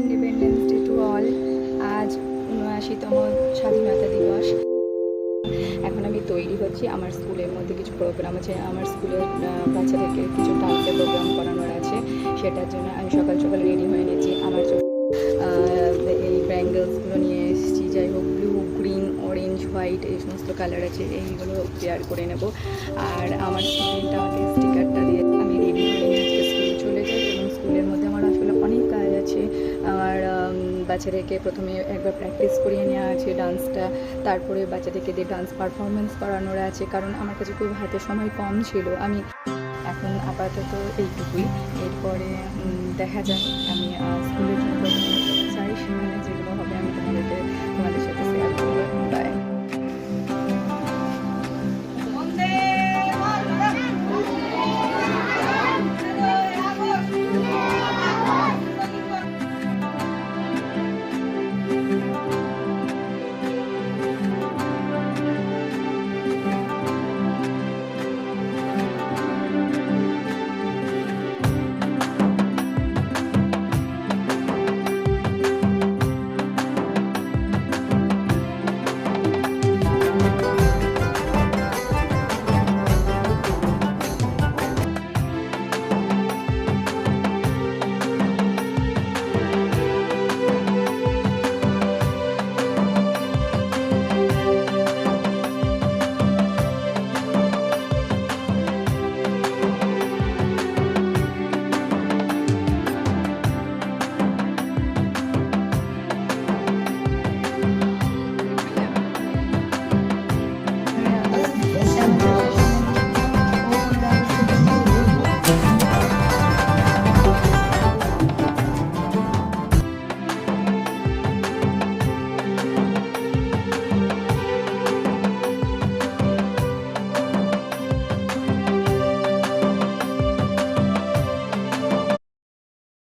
Independence day to all আজ উনআশিতম স্বাধীনতা দিবস। এখন আমি তৈরি হচ্ছি আমার স্কুলের মধ্যে কিছু প্রোগ্রাম আছে। আমার স্কুলের বাচ্চাদেরকে কিছু ডান্সের প্রোগ্রাম করানোর আছে। সেটার জন্য আমি সকাল সকাল রেডি হয়ে নিয়েছি আমার এই ব্যাঙ্গেলসগুলো নিয়ে এসেছি। যাই হোক ব্লু গ্রিন অরেঞ্জ হোয়াইট এই সমস্ত কালার আছে। এইগুলো পেয়ার করে নেব। আর আমার স্টুডেন্ট আমাকে উম, বাচ্চাদেরকে প্রথমে একবার প্র্যাকটিস করিয়ে নেওয়া আছে ডান্সটা তারপরে বাচ্চাদেরকে দিয়ে ডান্স পারফরমেন্স করানোর আছে কারণ আমার কাছে খুব হাতে সময় কম ছিল। আমি এখন আপাতত এইটুকুই। এরপরে দেখা যাক আমি স্কুলে